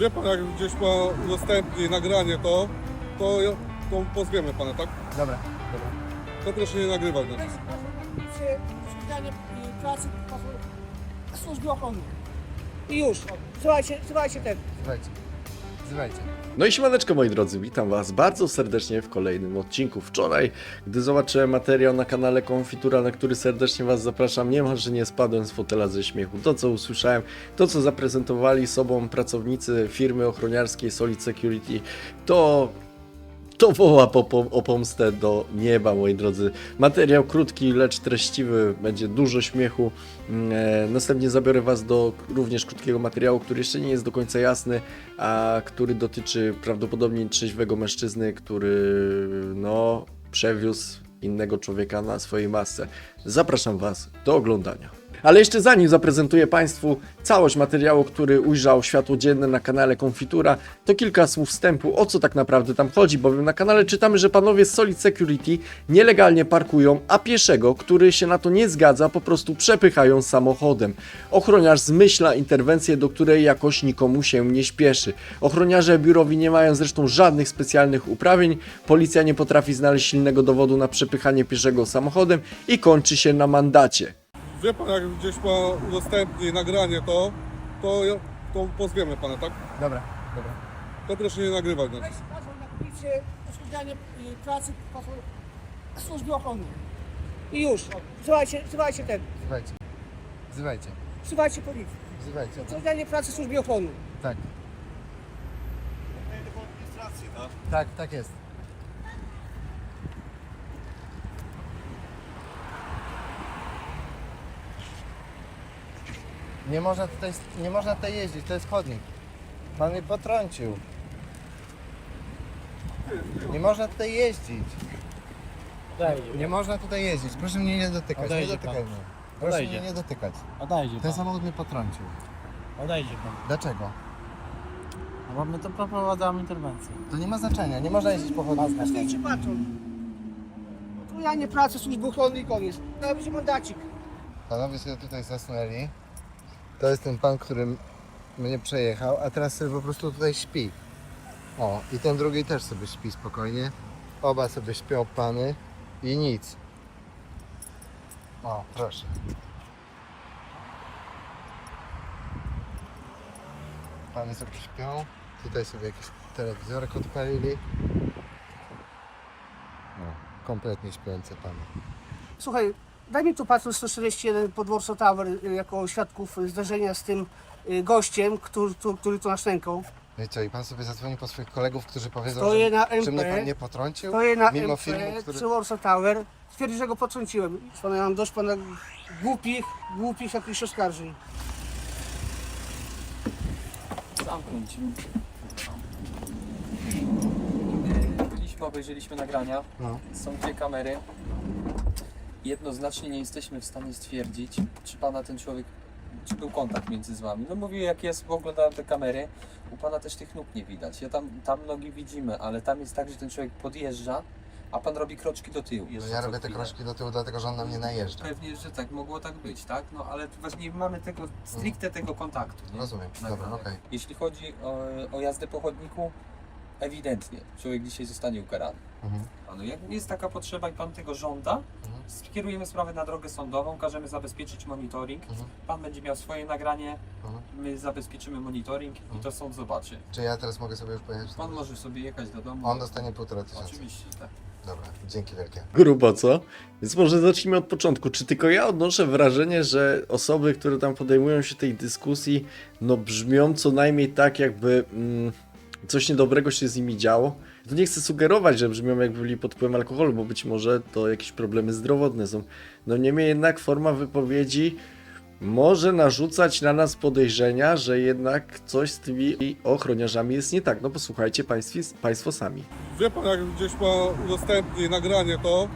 Wie pan, jak gdzieś pan udostępni nagranie to, to, to pozwiemy pana, tak? Dobra, dobra. To proszę nie nagrywać nas. Y, pracy w służbie ochronnej. I już. Słuchajcie, słuchajcie ten. Słuchajcie. No i siemaneczko moi drodzy, witam was bardzo serdecznie w kolejnym odcinku. Wczoraj, gdy zobaczyłem materiał na kanale Konfitura, na który serdecznie was zapraszam, niemalże nie spadłem z fotela ze śmiechu. To co usłyszałem, to co zaprezentowali sobą pracownicy firmy ochroniarskiej Solid Security, to to woła po, po, o pomstę do nieba, moi drodzy. Materiał krótki, lecz treściwy, będzie dużo śmiechu. Mm, E, następnie zabiorę Was do również krótkiego materiału, który jeszcze nie jest do końca jasny, a który dotyczy prawdopodobnie trzeźwego mężczyzny, który no, przewiózł innego człowieka na swojej masce. Zapraszam Was do oglądania. Ale jeszcze zanim zaprezentuję Państwu całość materiału, który ujrzał światło dzienne na kanale Konfitura, to kilka słów wstępu, o co tak naprawdę tam chodzi, bowiem na kanale czytamy, że panowie z Solid Security nielegalnie parkują, a pieszego, który się na to nie zgadza, po prostu przepychają samochodem. Ochroniarz zmyśla interwencję, do której jakoś nikomu się nie śpieszy. Ochroniarze biurowi nie mają zresztą żadnych specjalnych uprawnień, policja nie potrafi znaleźć silnego dowodu na przepychanie pieszego samochodem i kończy się na mandacie. Wie pan, jak gdzieś pan udostępni nagranie to, to, ja- to pozwiemy pana, tak? Dobra, dobra. To proszę nie nagrywać nas. Weź zadzwoń na policję, szukanie y, pracy w służbie ochronnej. I już. Słuchajcie, słuchajcie ten. Zywajcie. Zywajcie. Słuchajcie policji. Zywajcie. Szukanie pracy w służbie ochronnej. Tak. Tak, tak jest. Nie można tutaj, nie można tutaj jeździć, to jest chodnik. Pan mnie potrącił. Nie można tutaj jeździć. Nie można tutaj jeździć. Proszę mnie nie dotykać. Nie Odejdzie dotykaj pan. mnie. Proszę Odejdzie. mnie nie dotykać. Odejdzie Ten pan. samochód mnie potrącił. Odejdzie pan. Dlaczego? No bo my to przeprowadzamy interwencję. To nie ma znaczenia. Nie można jeździć po chodniku. Zdjęcie patrzą. Szukanie pracy w służbie ochronnej i koniec. To będzie mandacik. Panowie sobie tutaj zasnęli. To jest ten pan, który m- mnie przejechał, a teraz sobie po prostu tutaj śpi. O, i ten drugi też sobie śpi spokojnie. Oba sobie śpią pany i nic. O, proszę. Pany sobie śpią. Tutaj sobie jakiś telewizorek odpalili. O, kompletnie śpiące pany. Słuchaj, daj mi tu patrol 141 pod Warsaw Tower y, jako świadków zdarzenia z tym y, gościem, który, tu- który tu nas ręką. No i co, i pan sobie zadzwoni po swoich kolegów, którzy powiedzą, Stoję że, na czy mnie pan MP. nie potrącił? Stoję na mimo MP filmu, który... przy Warsaw Tower. Twierdzi, że go potrąciłem. Pana, ja mam dość pana głupich, głupich jakichś oskarżeń. Zamknąć. Byliśmy, obejrzeliśmy nagrania. No. Są dwie kamery. Jednoznacznie nie jesteśmy w stanie stwierdzić, czy pana ten człowiek, czy był kontakt między z wami. No mówię, jak jest, bo oglądałem te kamery, u pana też tych nóg nie widać. Ja tam, tam nogi widzimy, ale tam jest tak, że ten człowiek podjeżdża, a pan robi kroczki do tyłu. No jeszcze ja co robię te chwilę. kroczki do tyłu, dlatego że on na mnie najeżdża. Pewnie, że tak, mogło tak być, tak? No ale właśnie nie mamy tego, stricte tego kontaktu. Nie? Rozumiem, dobra, okej. Jeśli chodzi o, o jazdę po chodniku, ewidentnie człowiek dzisiaj zostanie ukarany. Mhm. A no, jak jest taka potrzeba i pan tego żąda, Mhm. skierujemy sprawę na drogę sądową, każemy zabezpieczyć monitoring. Mhm. Pan będzie miał swoje nagranie, Mhm. my zabezpieczymy monitoring i to sąd zobaczy. Czy ja teraz mogę sobie już pojechać? Pan może sobie jechać do domu. On dostanie półtora tysiąca. Oczywiście, tak. Dobra, dzięki wielkie. Grubo, co? Więc może zacznijmy od początku. Czy tylko ja odnoszę wrażenie, że osoby, które tam podejmują się tej dyskusji, no brzmią co najmniej tak, jakby mm, coś niedobrego się z nimi działo? To nie chcę sugerować, że brzmią jakby byli pod wpływem alkoholu, bo być może to jakieś problemy zdrowotne są. No niemniej jednak forma wypowiedzi może narzucać na nas podejrzenia, że jednak coś z tymi ochroniarzami jest nie tak. No posłuchajcie państwi, państwo sami. Wie pan, jak gdzieś pan udostępni nagranie to,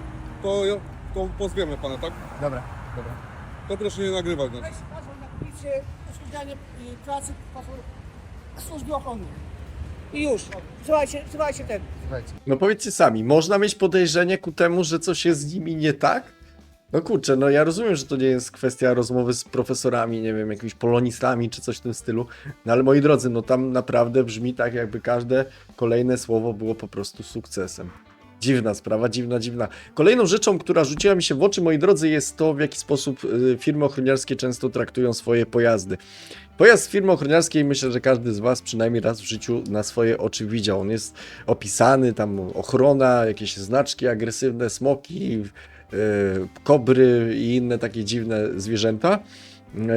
to, ja- to pozwiemy pana, tak? Dobra, dobra. To proszę nie nagrywać nas. Weź na policję, y, pracy w służbie ochronnej. I już. Słuchajcie, słuchajcie ten. Słuchajcie. No powiedzcie sami, można mieć podejrzenie ku temu, że coś jest z nimi nie tak? No kurczę, no ja rozumiem, że to nie jest kwestia rozmowy z profesorami, nie wiem, jakimiś polonistami czy coś w tym stylu, no ale moi drodzy, no tam naprawdę brzmi tak, jakby każde kolejne słowo było po prostu sukcesem. Dziwna sprawa, dziwna, dziwna. Kolejną rzeczą, która rzuciła mi się w oczy, moi drodzy, jest to, w jaki sposób y, firmy ochroniarskie często traktują swoje pojazdy. Pojazd firmy ochroniarskiej myślę, że każdy z Was przynajmniej raz w życiu na swoje oczy widział. On jest opisany, tam ochrona, jakieś znaczki agresywne, smoki, yy, kobry i inne takie dziwne zwierzęta.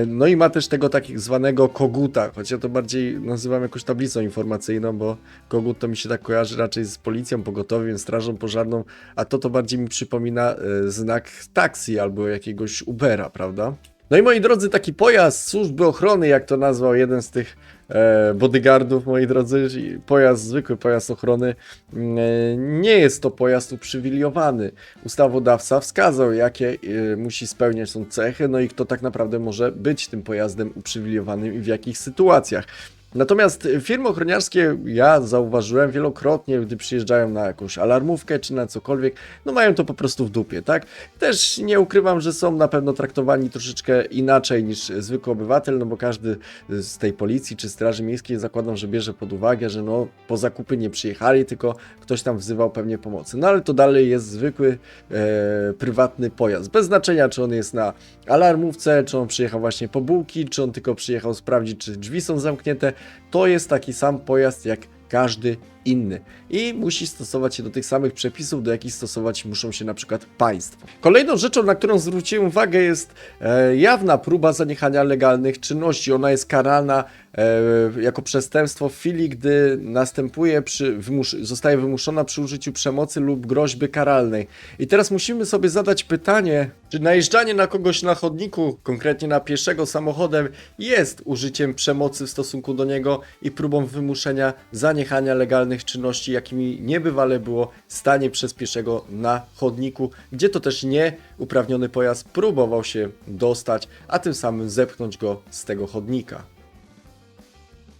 No i ma też tego tak zwanego koguta, choć ja to bardziej nazywam jakąś tablicą informacyjną, bo kogut to mi się tak kojarzy raczej z policją, pogotowiem, strażą pożarną, a to to bardziej mi przypomina yy, znak taksi albo jakiegoś Ubera, prawda? No i moi drodzy, taki pojazd służby ochrony, jak to nazwał jeden z tych e, bodyguardów, moi drodzy, pojazd, zwykły pojazd ochrony, mm, e, nie jest to pojazd uprzywilejowany. Ustawodawca wskazał, jakie e, musi spełniać są cechy, no i kto tak naprawdę może być tym pojazdem uprzywilejowanym i w jakich sytuacjach. Natomiast firmy ochroniarskie, ja zauważyłem wielokrotnie, gdy przyjeżdżają na jakąś alarmówkę czy na cokolwiek, no mają to po prostu w dupie, tak? Też nie ukrywam, że są na pewno traktowani troszeczkę inaczej niż zwykły obywatel, no bo każdy z tej policji czy straży miejskiej zakładam, że bierze pod uwagę, że no po zakupy nie przyjechali, tylko ktoś tam wzywał pewnie pomocy. No ale to dalej jest zwykły e, prywatny pojazd. Bez znaczenia, czy on jest na alarmówce, czy on przyjechał właśnie po bułki, czy on tylko przyjechał sprawdzić, czy drzwi są zamknięte. To jest taki sam pojazd jak każdy inny i musi stosować się do tych samych przepisów, do jakich stosować muszą się na przykład państwo. Kolejną rzeczą, na którą zwróciłem uwagę jest e, jawna próba zaniechania legalnych czynności. Ona jest karana e, jako przestępstwo w chwili, gdy następuje przy, wymus zostaje wymuszona przy użyciu przemocy lub groźby karalnej. I teraz musimy sobie zadać pytanie, czy najeżdżanie na kogoś na chodniku, konkretnie na pieszego samochodem, jest użyciem przemocy w stosunku do niego i próbą wymuszenia zaniechania legalnych czynności, jakimi niebywale było stanie przez pieszego na chodniku, gdzie to też nieuprawniony pojazd próbował się dostać, a tym samym zepchnąć go z tego chodnika.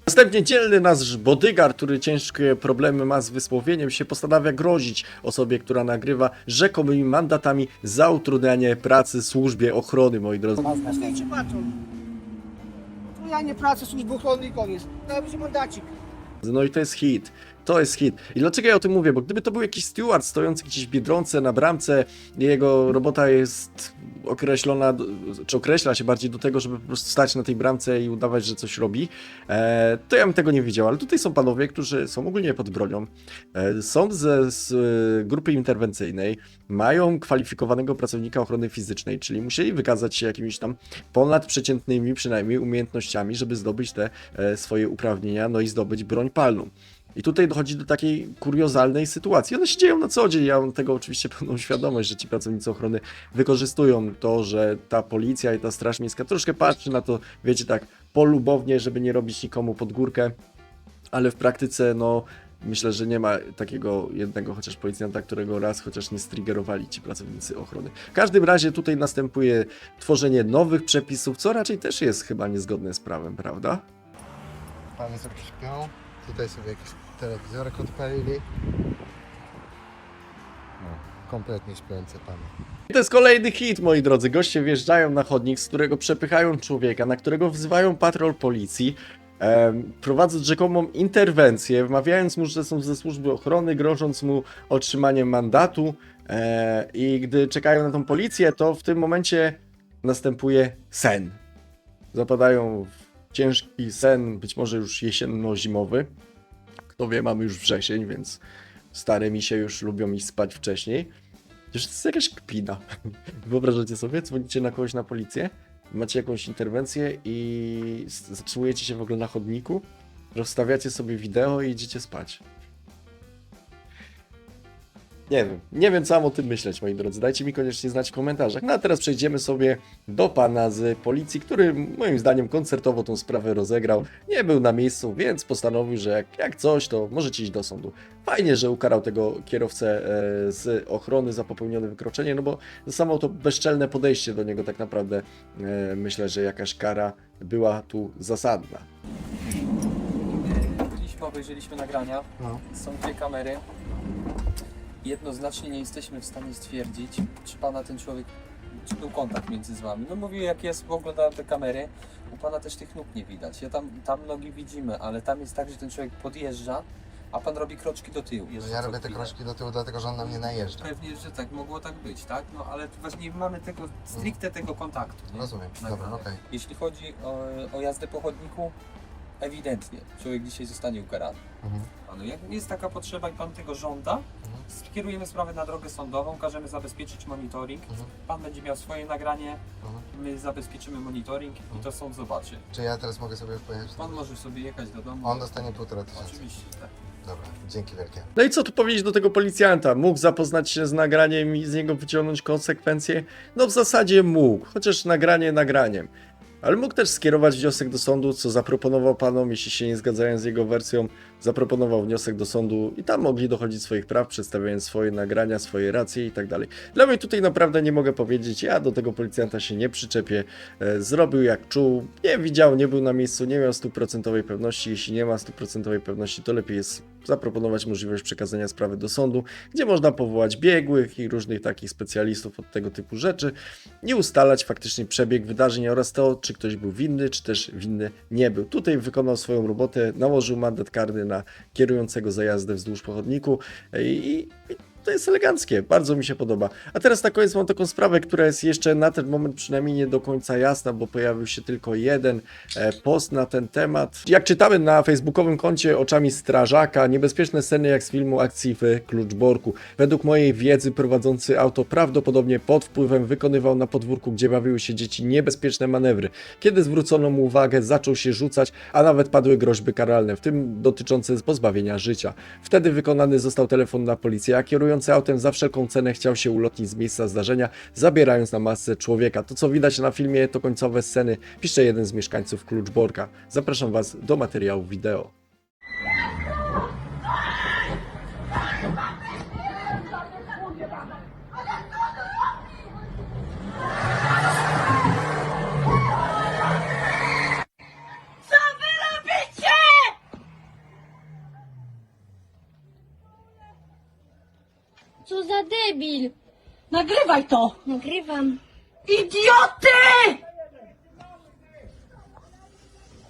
Następnie dzielny nasz bodyguard, który ciężkie problemy ma z wysłowieniem się, postanawia grozić osobie, która nagrywa rzekomymi mandatami za utrudnianie pracy służbie ochrony, moi drodzy. Zdjęcie patrzą. Tu ja nie pracę służby ochrony i koniec. To będzie mandacik. No i to jest hit. To jest hit. I dlaczego ja o tym mówię? Bo gdyby to był jakiś steward stojący gdzieś w Biedronce na bramce, jego robota jest określona, czy określa się bardziej do tego, żeby po prostu stać na tej bramce i udawać, że coś robi, e, to ja bym tego nie widział. Ale tutaj są panowie, którzy są ogólnie pod bronią, e, są ze, z e, grupy interwencyjnej, mają kwalifikowanego pracownika ochrony fizycznej, czyli musieli wykazać się jakimiś tam ponadprzeciętnymi przynajmniej umiejętnościami, żeby zdobyć te swoje uprawnienia, no i zdobyć broń palną. I tutaj dochodzi do takiej kuriozalnej sytuacji. One się dzieją na co dzień. Ja mam tego oczywiście pełną świadomość, że ci pracownicy ochrony wykorzystują to, że ta policja i ta straż miejska troszkę patrzy na to, wiecie, tak polubownie, żeby nie robić nikomu pod górkę, ale w praktyce, no, myślę, że nie ma takiego jednego chociaż policjanta, którego raz chociaż nie striggerowali ci pracownicy ochrony. W każdym razie tutaj następuje tworzenie nowych przepisów, co raczej też jest chyba niezgodne z prawem, prawda? Pany sobie śpią. Tutaj sobie jakiś telewizorek odpalili. No, kompletnie śpiące pany. I to jest kolejny hit, moi drodzy. Goście wjeżdżają na chodnik, z którego przepychają człowieka, na którego wzywają patrol policji, prowadząc rzekomą interwencję, wmawiając mu, że są ze służby ochrony, grożąc mu otrzymaniem mandatu. E, I gdy czekają na tą policję, to w tym momencie następuje sen. Zapadają w ciężki sen, być może już jesienno-zimowy. Kto wie, mamy już wrzesień, więc stare misie już lubią iść spać wcześniej. Przecież to jest jakaś kpina. Wyobrażacie sobie, dzwonicie na kogoś na policję, macie jakąś interwencję i zatrzymujecie się w ogóle na chodniku, rozstawiacie sobie wideo i idziecie spać. Nie wiem, nie wiem co mam o tym myśleć, moi drodzy. Dajcie mi koniecznie znać w komentarzach. No a teraz przejdziemy sobie do pana z policji, który moim zdaniem koncertowo tą sprawę rozegrał. Nie był na miejscu, więc postanowił, że jak, jak coś, to możecie iść do sądu. Fajnie, że ukarał tego kierowcę e, z ochrony za popełnione wykroczenie, no bo samo to bezczelne podejście do niego tak naprawdę e, myślę, że jakaś kara była tu zasadna. Byliśmy, obejrzeliśmy nagrania. No. Są dwie kamery. Jednoznacznie nie jesteśmy w stanie stwierdzić, czy pana ten człowiek czy był kontakt między z wami. No mówię, jak jest, bo oglądałem te kamery, u pana też tych nóg nie widać. Ja tam, tam nogi widzimy, ale tam jest tak, że ten człowiek podjeżdża, a pan robi kroczki do tyłu. No ja robię te kroczki do tyłu, dlatego że on na mnie najeżdża. Pewnie, że tak, mogło tak być, tak? No ale właśnie nie mamy tego, stricte tego kontaktu. Nie? Rozumiem, dobra, okej. Jeśli chodzi o, o jazdę po chodniku, ewidentnie człowiek dzisiaj zostanie ukarany. Mhm. Panu, jak jest taka potrzeba i pan tego żąda, skierujemy sprawę na drogę sądową, każemy zabezpieczyć monitoring. Mhm. Pan będzie miał swoje nagranie, Mhm. my zabezpieczymy monitoring i to sąd zobaczy. Czy ja teraz mogę sobie już pojechać? Pan może sobie jechać do domu. On dostanie półtora tysiąca. Oczywiście, tak. Dobra, dzięki wielkie. No i co tu powiedzieć do tego policjanta? Mógł zapoznać się z nagraniem i z niego wyciągnąć konsekwencje? No w zasadzie mógł, chociaż nagranie nagraniem. Ale mógł też skierować wniosek do sądu, co zaproponował panom, jeśli się nie zgadzają z jego wersją, zaproponował wniosek do sądu i tam mogli dochodzić swoich praw, przedstawiając swoje nagrania, swoje racje i tak dalej. Dla mnie tutaj naprawdę nie mogę powiedzieć, ja do tego policjanta się nie przyczepię, e, zrobił jak czuł, nie widział, nie był na miejscu, nie miał stuprocentowej pewności, jeśli nie ma stuprocentowej pewności, to lepiej jest zaproponować możliwość przekazania sprawy do sądu, gdzie można powołać biegłych i różnych takich specjalistów od tego typu rzeczy i ustalać faktycznie przebieg wydarzeń oraz to, czy ktoś był winny, czy też winny nie był. Tutaj wykonał swoją robotę, nałożył mandat karny na kierującego za jazdę wzdłuż pochodniku. I, i to jest eleganckie, bardzo mi się podoba. A teraz na koniec mam taką sprawę, która jest jeszcze na ten moment przynajmniej nie do końca jasna, bo pojawił się tylko jeden e, post na ten temat. Jak czytamy na facebookowym koncie oczami strażaka, niebezpieczne sceny jak z filmu akcji w Kluczborku. Według mojej wiedzy prowadzący auto prawdopodobnie pod wpływem wykonywał na podwórku, gdzie bawiły się dzieci niebezpieczne manewry. Kiedy zwrócono mu uwagę, zaczął się rzucać, a nawet padły groźby karalne, w tym dotyczące pozbawienia życia. Wtedy wykonany został telefon na policję, a kierujący autem za wszelką cenę chciał się ulotnić z miejsca zdarzenia, zabierając na masę człowieka. To co widać na filmie to końcowe sceny, pisze jeden z mieszkańców Kluczborka. Zapraszam Was do materiału wideo. Nagrywaj to! Nagrywam. Idioty!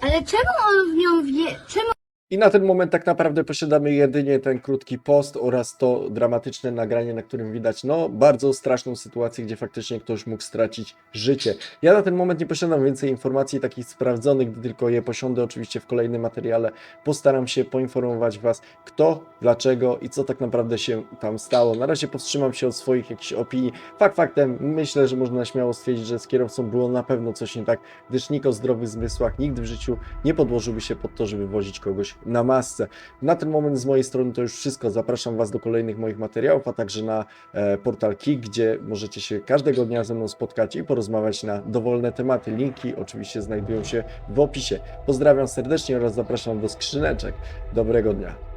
Ale czemu on w nią wie? Czemu I na ten moment tak naprawdę posiadamy jedynie ten krótki post oraz to dramatyczne nagranie, na którym widać no bardzo straszną sytuację, gdzie faktycznie ktoś mógł stracić życie. Ja na ten moment nie posiadam więcej informacji takich sprawdzonych, gdy tylko je posiądę oczywiście w kolejnym materiale. Postaram się poinformować Was kto, dlaczego i co tak naprawdę się tam stało. Na razie powstrzymam się od swoich jakichś opinii. Fakt faktem myślę, że można śmiało stwierdzić, że z kierowcą było na pewno coś nie tak, gdyż nikt o zdrowych zmysłach nigdy w życiu nie podłożyłby się pod to, żeby wozić kogoś na masce. Na ten moment z mojej strony to już wszystko. Zapraszam Was do kolejnych moich materiałów, a także na e, portal Kik, gdzie możecie się każdego dnia ze mną spotkać i porozmawiać na dowolne tematy. Linki oczywiście znajdują się w opisie. Pozdrawiam serdecznie oraz zapraszam do skrzyneczek. Dobrego dnia.